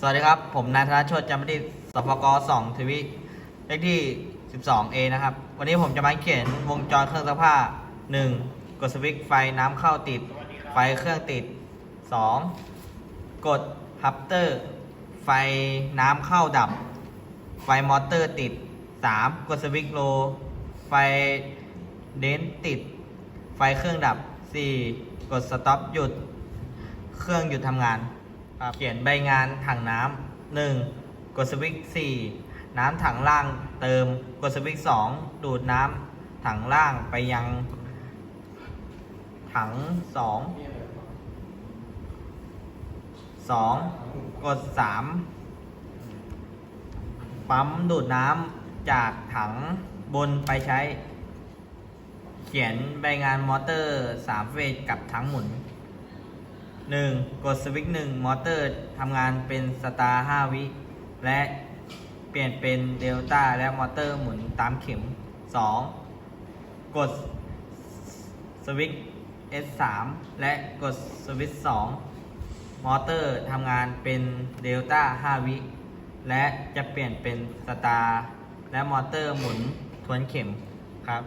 สวัสดีครับ ผมนายธนโชติจำปดิษฐ์สพก2ทวิเลขที่ 12A นะครับ วันนี้ผมจะมาเขียนวงจรเครื่องซักผ้า 1. กดสวิตช์ไฟน้ำเข้าติด ไฟเครื่องติด 2. กดฮับเตอร์ ไฟน้ำเข้าดับ ไฟมอเตอร์ติด 3. กดสวิตช์โล ไฟเดนติด ไฟเครื่องดับ 4. กดสต็อปหยุด เครื่องหยุดทำงาน เขียนใบงานถังน้ำหนึ่งกดสวิตช์สี่น้ำถังล่างเติมกดสวิตช์สองดูดน้ำถังล่างไปยัง ถังสองสองกดสามปั๊มดูดน้ำจากถังบนไปใช้ เขียนใบงานมอเตอร์สามเฟสกับถังหมุน 1. กดสวิตช์1มอเตอร์ทำงานเป็นสตาร์5วิ และเปลี่ยนเป็นเดลต้าและมอเตอร์หมุนตามเข็ม 2. กดสวิตช์ S3 และกดสวิตช์2มอเตอร์ทำงานเป็นเดลต้า5วิ และจะเปลี่ยนเป็นสตาร์และมอเตอร์หมุนทวนเข็มครับ